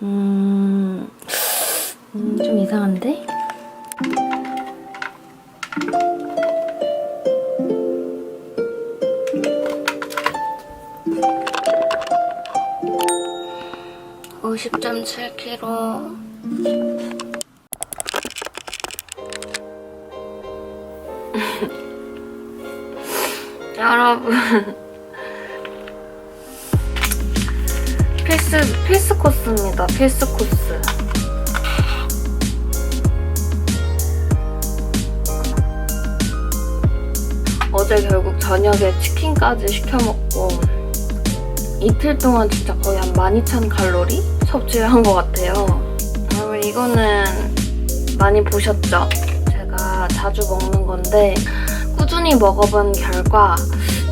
음, 음, 좀 이상한데? (50.7kg) 여러분 필수 필수 코스입니다. 필수 코스. 어제 결국 저녁에 치킨까지 시켜 먹고 이틀 동안 진짜 거의 한 12,000 칼로리 섭취를 한 것 같아요. 여러분 이거는 많이 보셨죠? 제가 자주 먹는 건데 꾸준히 먹어본 결과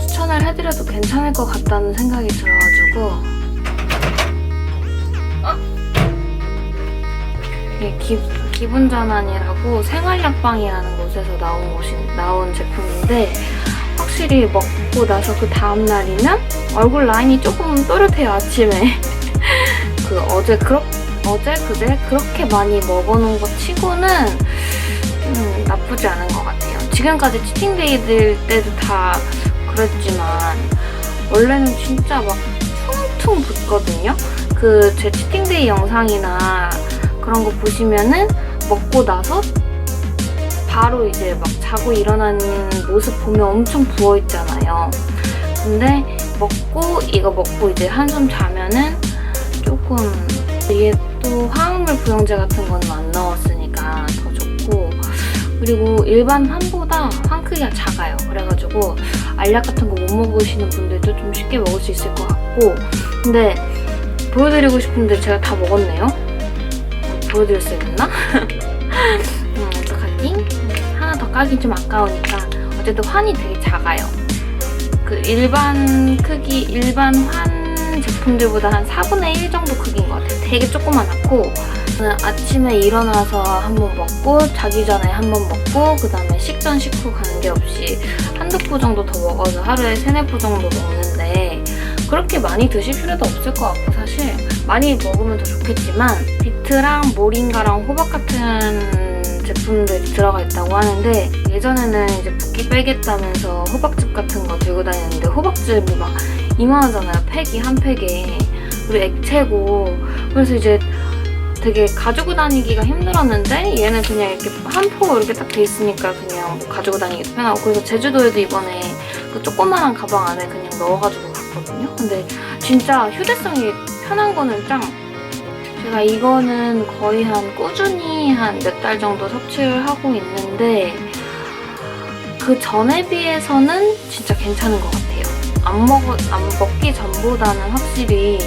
추천을 해드려도 괜찮을 것 같다는 생각이 들어가지고 기, 기분 전환이라고 생활약방이라는 곳에서 나온 곳이 나온 제품인데 확실히 먹고 나서 그 다음 날이면 얼굴 라인이 조금 또렷해요 아침에 그 어제 그렇 어제 그제 그렇게 많이 먹어놓은 것 치고는 음, 나쁘지 않은 것 같아요. 지금까지 치팅데이들 때도 다 그랬지만 원래는 진짜 막 퉁퉁 붓거든요. 그 제 치팅데이 영상이나 그런 거 보시면은 먹고 나서 바로 이제 막 자고 일어나는 모습 보면 엄청 부어 있잖아요. 근데 먹고 이거 먹고 이제 한숨 자면은 조금 이게 또 화합물 부영제 같은 거는 안 넣었으니까 더 좋고 그리고 일반 환보다 환 크기가 작아요. 그래가지고 알약 같은 거 못 먹으시는 분들도 좀 쉽게 먹을 수 있을 것 같고 근데 보여드리고 싶은데 제가 다 먹었네요. 보여드렸어야 됐나? 음, 어떡하지? 하나 더 까기 좀 아까우니까 어쨌든 환이 되게 작아요. 그 일반 크기, 일반 환 제품들보다 한 4분의 1 정도 크기인 것 같아요. 되게 조그만하고 저는 아침에 일어나서 한 번 먹고 자기 전에 한 번 먹고 그 다음에 식전 식후 관계없이 한두 포 정도 더 먹어서 하루에 세네 포 정도 먹는데 그렇게 많이 드실 필요도 없을 것 같고 사실 많이 먹으면 더 좋겠지만 비트랑 모링가랑 호박 같은 제품들이 들어가 있다고 하는데 예전에는 이제 붓기 빼겠다면서 호박즙 같은 거 들고 다녔는데 호박즙이 막 이만하잖아요. 팩이 한 팩에. 그리고 액체고. 그래서 이제 되게 가지고 다니기가 힘들었는데 얘는 그냥 이렇게 한 포 이렇게 딱 돼 있으니까 그냥 뭐 가지고 다니기도 편하고. 그래서 제주도에도 이번에 그 조그만한 가방 안에 그냥 넣어가지고 갔거든요. 근데 진짜 휴대성이 편한 거는 짱 제가 이거는 거의 한 꾸준히 한 몇 달 정도 섭취를 하고 있는데 그 전에 비해서는 진짜 괜찮은 것 같아요. 안 먹, 안 먹기 전보다는 확실히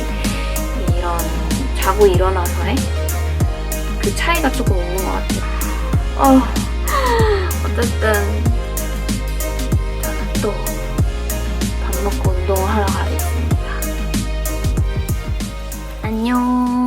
이런 자고 일어나서의 그 차이가 조금 있는 것 같아요. 어, 어쨌든 저는 또 밥 먹고 운동을 하러 가겠습니다. 안녕.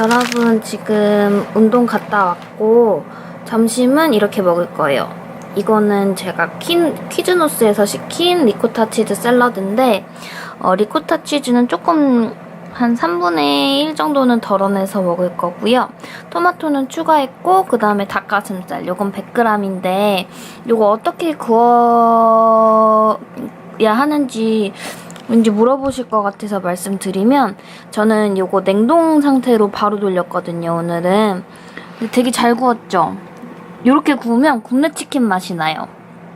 여러분 지금 운동 갔다 왔고 점심은 이렇게 먹을 거예요. 이거는 제가 킨, 퀴즈노스에서 시킨 리코타 치즈 샐러드인데 어, 리코타 치즈는 조금 한 3분의 1 정도는 덜어내서 먹을 거고요. 토마토는 추가했고 그 다음에 닭가슴살 요건 100g인데 요거 어떻게 구워야 하는지 왠지 물어보실 것 같아서 말씀드리면 저는 요거 냉동 상태로 바로 돌렸거든요 오늘은 근데 되게 잘 구웠죠? 이렇게 구우면 굽네 치킨 맛이 나요.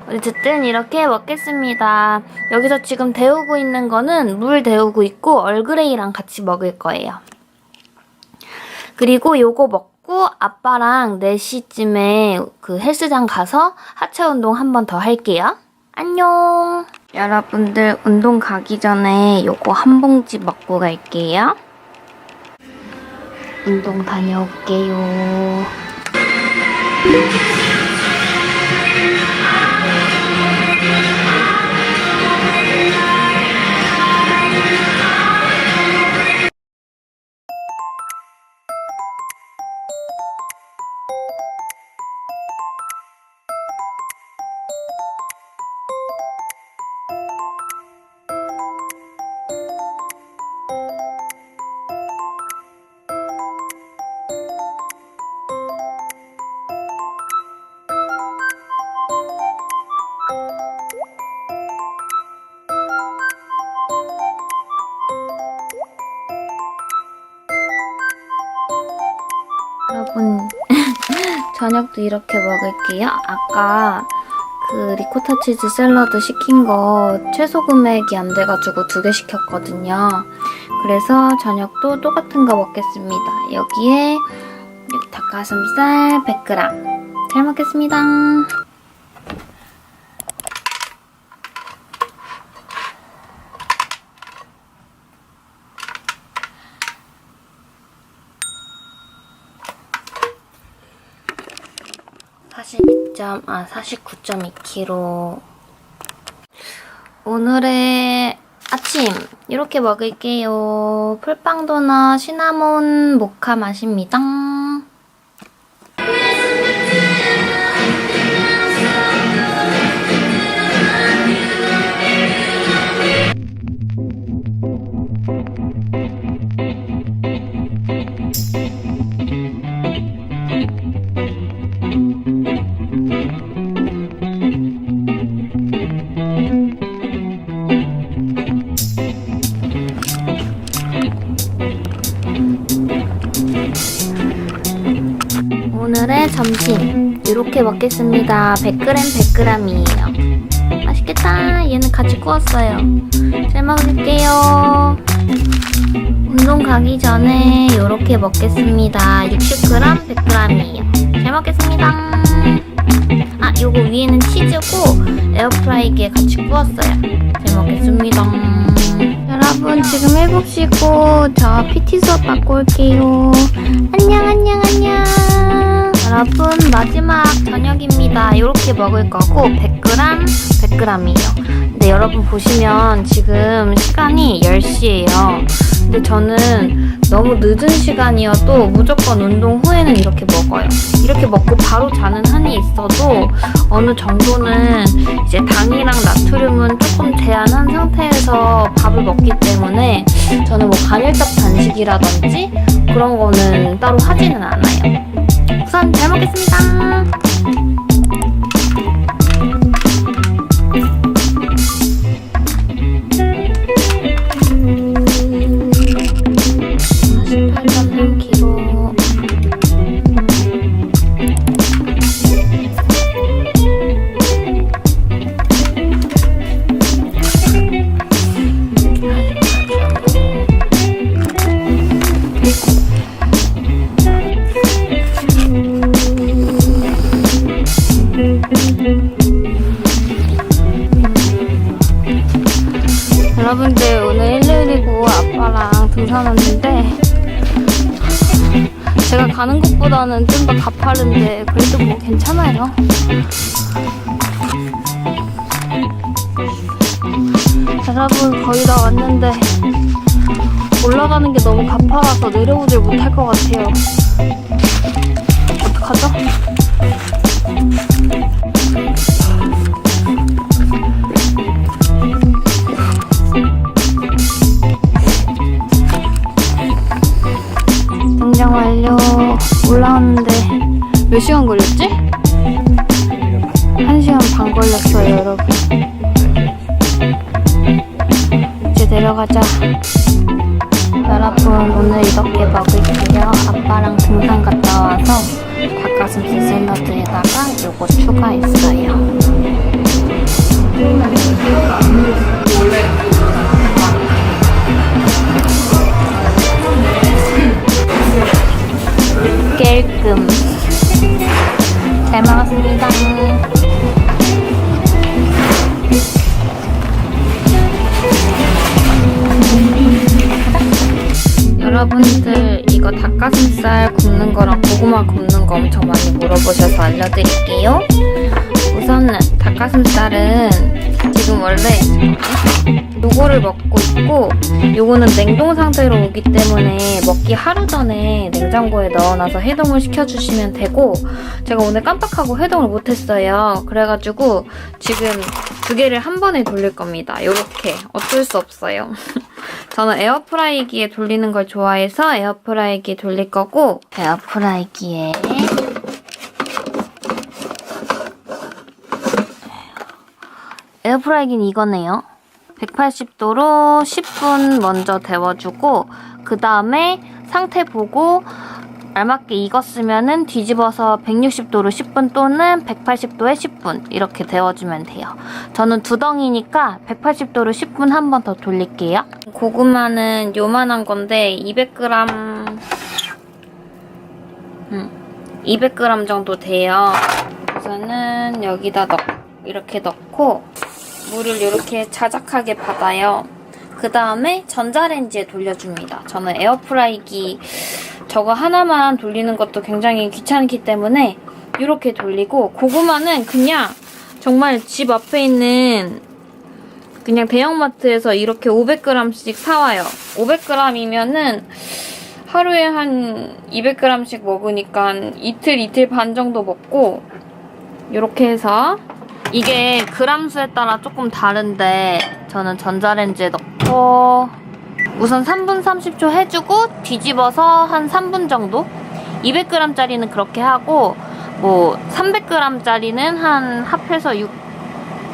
어쨌든 이렇게 먹겠습니다. 여기서 지금 데우고 있는 거는 물 데우고 있고 얼그레이랑 같이 먹을 거예요. 그리고 요거 먹고 아빠랑 4시쯤에 그 헬스장 가서 하체 운동 한 번 더 할게요. 안녕. 여러분들 운동 가기 전에 요거 한 봉지 먹고 갈게요. 운동 다녀올게요. 저녁도 이렇게 먹을게요. 아까 그 리코타 치즈 샐러드 시킨 거 최소 금액이 안 돼가지고 두 개 시켰거든요. 그래서 저녁도 똑같은 거 먹겠습니다. 여기에 여기 닭가슴살 100g. 잘 먹겠습니다. (42점) 아 (49.2kg) 오늘의 아침 이렇게 먹을게요. 풀빵 도넛 시나몬 모카 맛입니다 이렇게 먹겠습니다. 100g 100g이에요. 맛있겠다. 얘는 같이 구웠어요. 잘 먹을게요. 운동 가기 전에 이렇게 먹겠습니다. 60g 100g이에요. 잘 먹겠습니다. 아 요거 위에는 치즈고 에어프라이기에 같이 구웠어요. 잘 먹겠습니다. 여러분 지금 7시고 저 PT 수업 받고 올게요. 안녕 안녕 안녕 여러분 마지막 저녁입니다. 이렇게 먹을 거고 100g 100g이에요. 근데 여러분 보시면 지금 시간이 10시예요. 근데 저는 너무 늦은 시간이어도 무조건 운동 후에는 이렇게 먹어요. 이렇게 먹고 바로 자는 한이 있어도 어느 정도는 이제 당이랑 나트륨은 조금 제한한 상태에서 밥을 먹기 때문에 저는 뭐 간헐적 단식이라든지 그런 거는 따로 하지는 않아요. 우선 잘 먹겠습니다. 못 잘 먹었습니다. 여러분들 이거 닭가슴살 굽는 거랑 고구마 굽는 거 엄청 많이 물어보셔서 알려드릴게요. 우선은 닭가슴살은 지금 원래 요거를 먹고 있고 요거는 냉동 상태로 오기 때문에 먹기 하루 전에 냉장고에 넣어놔서 해동을 시켜주시면 되고 제가 오늘 깜빡하고 해동을 못했어요. 그래가지고 지금 두 개를 한 번에 돌릴 겁니다. 요렇게 어쩔 수 없어요. 저는 에어프라이기에 돌리는 걸 좋아해서 에어프라이기에 돌릴 거고 에어프라이기에 에어 프라이기는 이거네요. 180도로 10분 먼저 데워주고 그 다음에 상태 보고 알맞게 익었으면은 뒤집어서 160도로 10분 또는 180도에 10분 이렇게 데워주면 돼요. 저는 두 덩이니까 180도로 10분 한 번 더 돌릴게요. 고구마는 요만한 건데 200g 음, 200g 정도 돼요. 우선은 여기다 넣 이렇게 넣고 물을 이렇게 자작하게 받아요. 그 다음에 전자레인지에 돌려줍니다. 저는 에어프라이기 저거 하나만 돌리는 것도 굉장히 귀찮기 때문에 이렇게 돌리고 고구마는 그냥 정말 집 앞에 있는 그냥 대형마트에서 이렇게 500g씩 사와요. 500g이면은 하루에 한 200g씩 먹으니까 이틀, 이틀 반 정도 먹고 이렇게 해서 이게 그람 수에 따라 조금 다른데 저는 전자레인지에 넣고 우선 3분 30초 해주고 뒤집어서 한 3분 정도 200g짜리는 그렇게 하고 뭐 300g짜리는 한 합해서 6,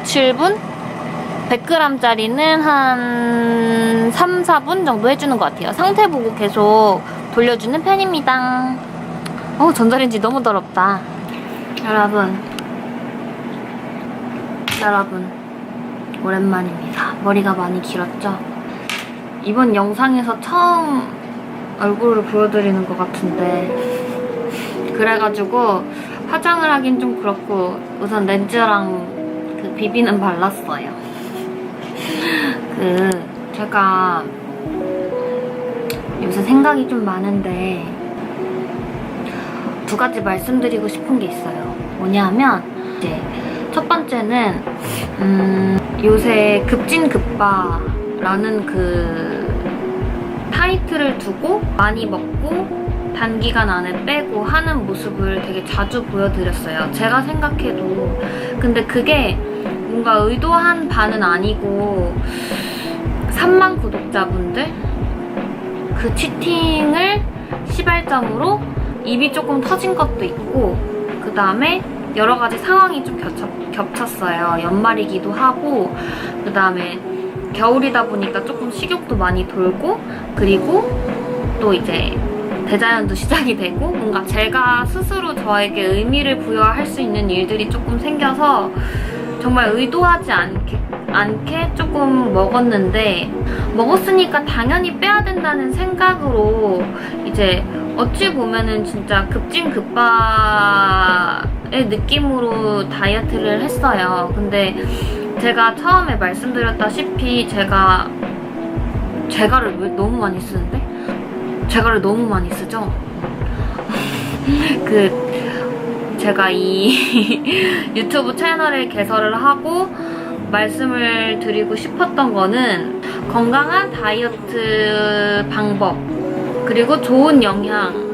7분 100g짜리는 한 3, 4분 정도 해주는 것 같아요. 상태 보고 계속 돌려주는 편입니다. 어, 전자레인지 너무 더럽다. 여러분, 여러분, 오랜만입니다. 머리가 많이 길었죠? 이번 영상에서 처음 얼굴을 보여드리는 것 같은데, 그래가지고 화장을 하긴 좀 그렇고, 우선 렌즈랑 그 비비는 발랐어요. 그, 제가 요새 생각이 좀 많은데, 두 가지 말씀드리고 싶은 게 있어요. 뭐냐면, 이제, 첫 번째는, 음, 요새 급진급바라는 그 타이틀을 두고 많이 먹고 단기간 안에 빼고 하는 모습을 되게 자주 보여드렸어요. 제가 생각해도. 근데 그게 뭔가 의도한 바는 아니고 3만 구독자분들 그 치팅을 시발점으로 입이 조금 터진 것도 있고 그 다음에 여러 가지 상황이 좀 겹쳐, 겹쳤 어요. 연말이기도 하고 그 다음에 겨울이다 보니까 조금 식욕도 많이 돌고 그리고 또 이제 대자연도 시작이 되고 뭔가 제가 스스로 저에게 의미를 부여할 수 있는 일들이 조금 생겨서 정말 의도하지 않게, 않게 조금 먹었는데 먹었으니까 당연히 빼야 된다는 생각으로 이제 어찌 보면은 진짜 급진급바의 느낌으로 다이어트를 했어요. 근데 제가 처음에 말씀드렸다시피 제가 제가를 왜 너무 많이 쓰는데? 제가를 너무 많이 쓰죠? 그 제가 이 유튜브 채널을 개설을 하고 말씀을 드리고 싶었던 거는 건강한 다이어트 방법 그리고 좋은 영향을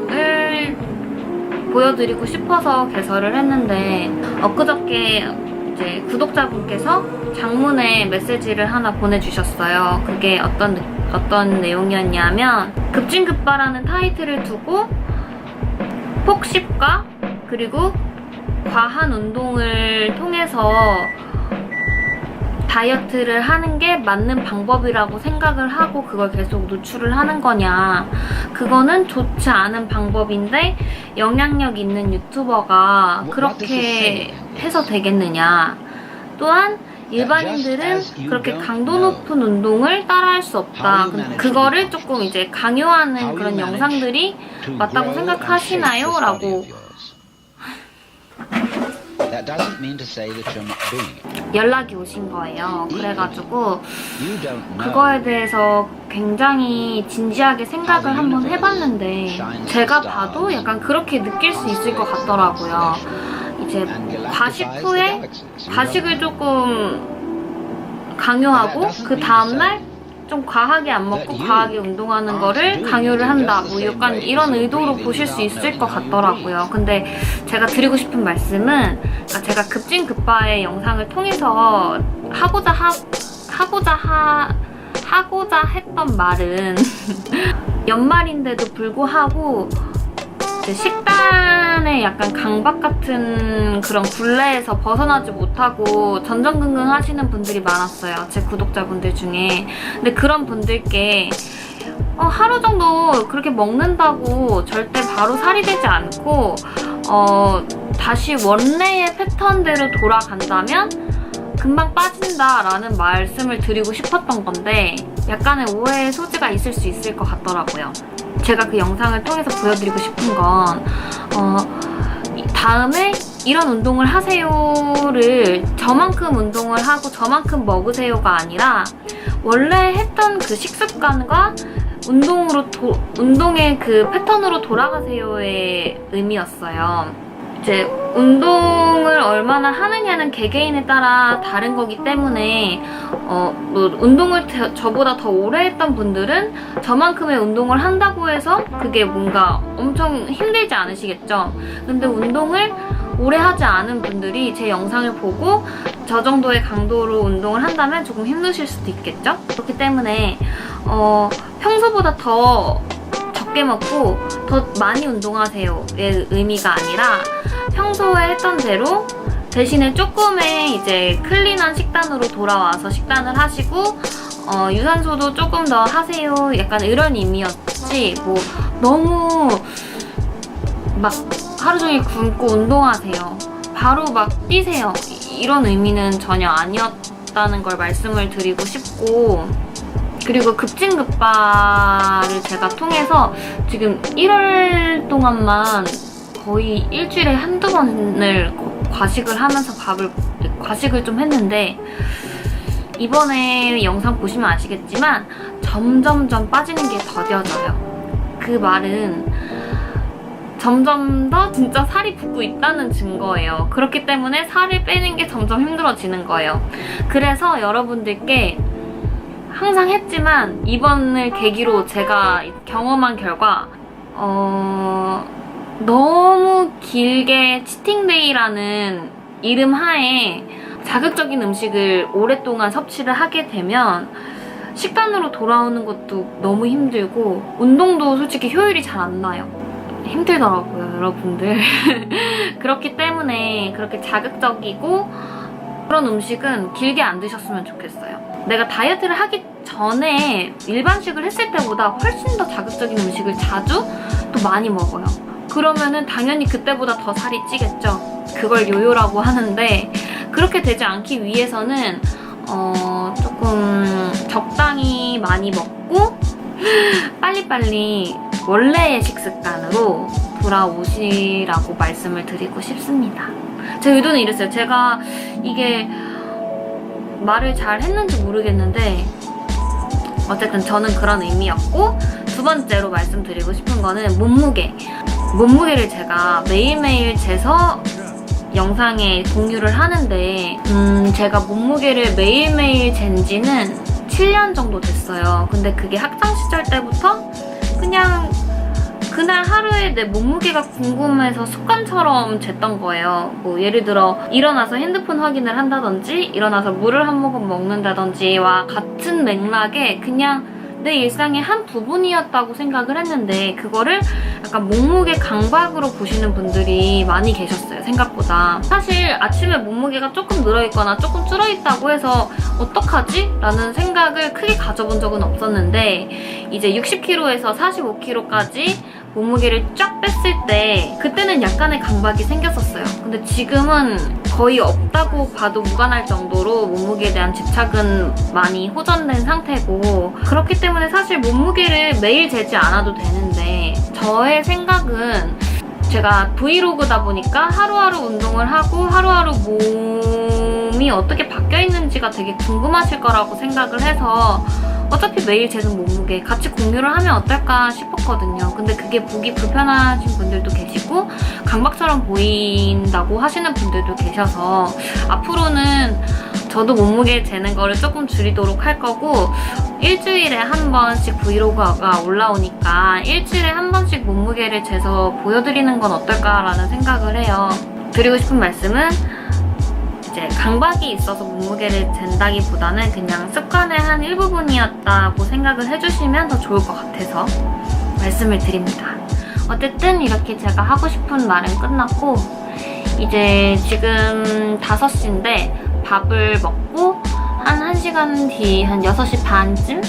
보여드리고 싶어서 개설을 했는데 엊그저께 이제 구독자분께서 장문에 메시지를 하나 보내주셨어요. 그게 어떤 느- 어떤 내용이었냐면 급진급바라는 타이틀을 두고 폭식과 그리고 과한 운동을 통해서 다이어트를 하는 게 맞는 방법이라고 생각을 하고 그걸 계속 노출을 하는 거냐. 그거는 좋지 않은 방법인데 영향력 있는 유튜버가 그렇게 해서 되겠느냐. 또한 일반인들은 그렇게 강도 높은 운동을 따라할 수 없다. 그- 그거를 조금 이제 강요하는 그런 영상들이 맞다고 생각하시나요? 라고 That doesn't mean to say that you're not doing it. 연락이 오신 거예요. 그래가지고 You don't know. 그거에 대해서 굉장히 진지하게 생각을 한번 해봤는데 제가 봐도 약간 그렇게 느낄 수 있을 것 같더라고요. 이제 과식 후에 과식을 조금 강요하고 그 다음날 좀 과하게 안 먹고 과하게 운동하는 거를 강요를 한다. 뭐 약간 이런 의도로 보실 수 있을 것 같더라고요. 근데 제가 드리고 싶은 말씀은 그러니까 제가 급진급파의 영상을 통해서 하고자 하, 하고자 하, 하고자 했던 말은 연말인데도 불구하고 이제 식단의 약간 강박 같은 그런 굴레에서 벗어나지 못하고 전전긍긍 하시는 분들이 많았어요. 제 구독자분들 중에. 근데 그런 분들께 어, 하루 정도 그렇게 먹는다고 절대 바로 살이 되지 않고 어, 다시 원래의 패턴대로 돌아간다면 금방 빠진다라는 말씀을 드리고 싶었던 건데 약간의 오해의 소지가 있을 수 있을 것 같더라고요. 제가 그 영상을 통해서 보여드리고 싶은 건 어, 이- 다음에 이런 운동을 하세요를 저만큼 운동을 하고 저만큼 먹으세요가 아니라 원래 했던 그 식습관과 운동으로 도- 운동의 그 패턴으로 돌아가세요의 의미였어요. 이제 운동을 얼마나 하느냐는 개개인에 따라 다른 거기 때문에 어, 뭐 운동을 더- 저보다 더 오래 했던 분들은 저만큼의 운동을 한다고 해서 그게 뭔가 엄청 힘들지 않으시겠죠. 근데 운동을 오래 하지 않은 분들이 제 영상을 보고 저 정도의 강도로 운동을 한다면 조금 힘드실 수도 있겠죠. 그렇기 때문에 어, 평소보다 더 적게 먹고 더 많이 운동하세요의 의미가 아니라 평소에 했던 대로 대신에 조금의 이제 클린한 식단으로 돌아와서 식단을 하시고 어, 유산소도 조금 더 하세요. 약간 이런 의미였지. 뭐 너무 막 하루 종일 굶고 운동하세요. 바로 막 뛰세요. 이- 이런 의미는 전혀 아니었다는 걸 말씀을 드리고 싶고 그리고 급진급파를 제가 통해서 지금 1월 동안만 거의 일주일에 한두 번을 과식을 하면서 밥을 과식을 좀 했는데 이번에 영상 보시면 아시겠지만 점점점 빠지는 게 더뎌져요. 그 말은 점점 더 진짜 살이 붙고 있다는 증거예요. 그렇기 때문에 살을 빼는 게 점점 힘들어지는 거예요. 그래서 여러분들께 항상 했지만 이번을 계기로 제가 경험한 결과 어, 너무 길게 치팅데이라는 이름 하에 자극적인 음식을 오랫동안 섭취를 하게 되면 식단으로 돌아오는 것도 너무 힘들고 운동도 솔직히 효율이 잘 안 나요. 힘들더라고요, 여러분들. 그렇기 때문에 그렇게 자극적이고 그런 음식은 길게 안 드셨으면 좋겠어요. 내가 다이어트를 하기 전에 일반식을 했을 때보다 훨씬 더 자극적인 음식을 자주 또 많이 먹어요. 그러면은 당연히 그때보다 더 살이 찌겠죠. 그걸 요요라고 하는데 그렇게 되지 않기 위해서는 어, 조금 적당히 많이 먹고 빨리빨리 원래의 식습관으로 돌아오시라고 말씀을 드리고 싶습니다. 제 의도는 이랬어요. 제가 이게 말을 잘 했는지 모르겠는데 어쨌든 저는 그런 의미였고 두 번째로 말씀드리고 싶은 거는 몸무게. 몸무게를 제가 매일매일 재서 영상에 공유를 하는데 음 제가 몸무게를 매일매일 잰 지는 7년 정도 됐어요. 근데 그게 학창 시절 때부터 그냥 그날 하루에 내 몸무게가 궁금해서 습관처럼 쟀던 거예요. 뭐 예를 들어 일어나서 핸드폰 확인을 한다든지 일어나서 물을 한 모금 먹는다든지와 같은 맥락에 그냥 내 일상의 한 부분이었다고 생각을 했는데 그거를 약간 몸무게 강박으로 보시는 분들이 많이 계셨어요 생각보다 사실 아침에 몸무게가 조금 늘어있거나 조금 줄어있다고 해서 어떡하지? 라는 생각을 크게 가져본 적은 없었는데 이제 60kg에서 45kg까지 몸무게를 쫙 뺐을 때 그때는 약간의 강박이 생겼었어요. 근데 지금은 거의 없다고 봐도 무관할 정도로 몸무게에 대한 집착은 많이 호전된 상태고 그렇기 때문에 사실 몸무게를 매일 재지 않아도 되는데 저의 생각은 제가 브이로그다 보니까 하루하루 운동을 하고 하루하루 몸이 어떻게 바뀌어 있는지가 되게 궁금하실 거라고 생각을 해서 어차피 매일 재는 몸무게 같이 공유를 하면 어떨까 싶었거든요. 근데 그게 보기 불편하신 분들도 계시고 강박처럼 보인다고 하시는 분들도 계셔서 앞으로는 저도 몸무게 재는 거를 조금 줄이도록 할 거고 일주일에 한 번씩 브이로그가 올라오니까 일주일에 한 번씩 몸무게를 재서 보여드리는 건 어떨까라는 생각을 해요. 드리고 싶은 말씀은 이제 강박이 있어서 몸무게를 잰다기보다는 그냥 습관의 한 일부분이었다고 생각을 해주시면 더 좋을 것 같아서 말씀을 드립니다. 어쨌든 이렇게 제가 하고 싶은 말은 끝났고 이제 지금 5시인데 밥을 먹고 한 1시간 뒤 한 6시 반쯤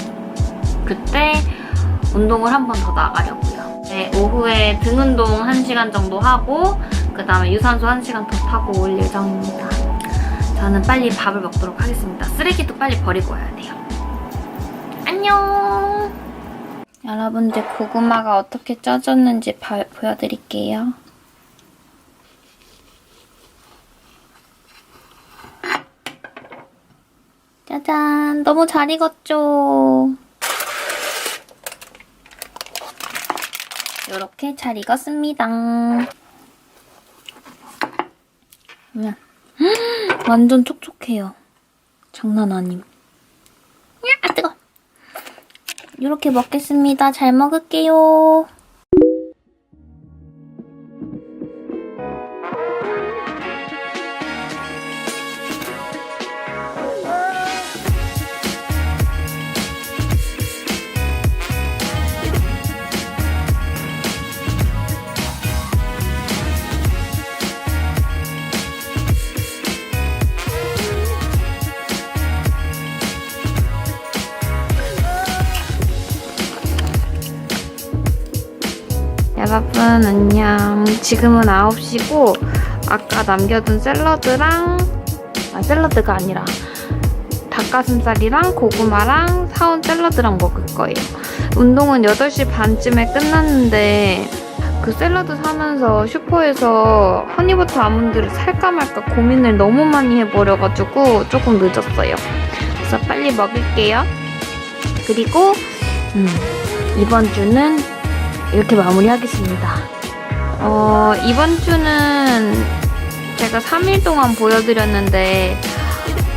그때 운동을 한 번 더 나가려고요. 네, 오후에 등 운동 1시간 정도 하고 그 다음에 유산소 1시간 더 타고 올 예정입니다. 저는 빨리 밥을 먹도록 하겠습니다. 쓰레기도 빨리 버리고 와야 돼요. 안녕! 여러분들 고구마가 어떻게 쪄졌는지 바- 보여드릴게요. 짜잔! 너무 잘 익었죠? 이렇게 잘 익었습니다. 그러면 완전 촉촉해요. 장난 아님. 야, 뜨거. 이렇게 먹겠습니다. 잘 먹을게요. 여러분 안녕. 지금은 9시고 아까 남겨둔 샐러드랑 아 샐러드가 아니라 닭가슴살이랑 고구마랑 사온 샐러드랑 먹을 거예요. 운동은 8시 반쯤에 끝났는데 그 샐러드 사면서 슈퍼에서 허니버터 아몬드를 살까 말까 고민을 너무 많이 해버려가지고 조금 늦었어요. 그래서 빨리 먹을게요. 그리고 음, 이번 주는 이렇게 마무리하겠습니다. 어, 이번 주는 제가 3일 동안 보여드렸는데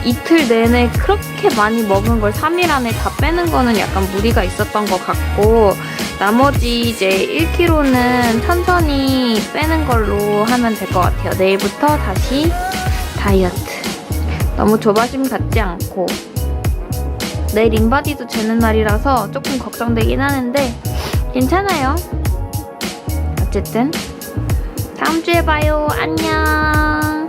이틀 내내 그렇게 많이 먹은 걸 3일 안에 다 빼는 거는 약간 무리가 있었던 것 같고 나머지 이제 1kg는 천천히 빼는 걸로 하면 될 것 같아요. 내일부터 다시 다이어트. 너무 조바심 갖지 않고 내일 인바디도 재는 날이라서 조금 걱정되긴 하는데 괜찮아요. 어쨌든 다음 주에 봐요. 안녕.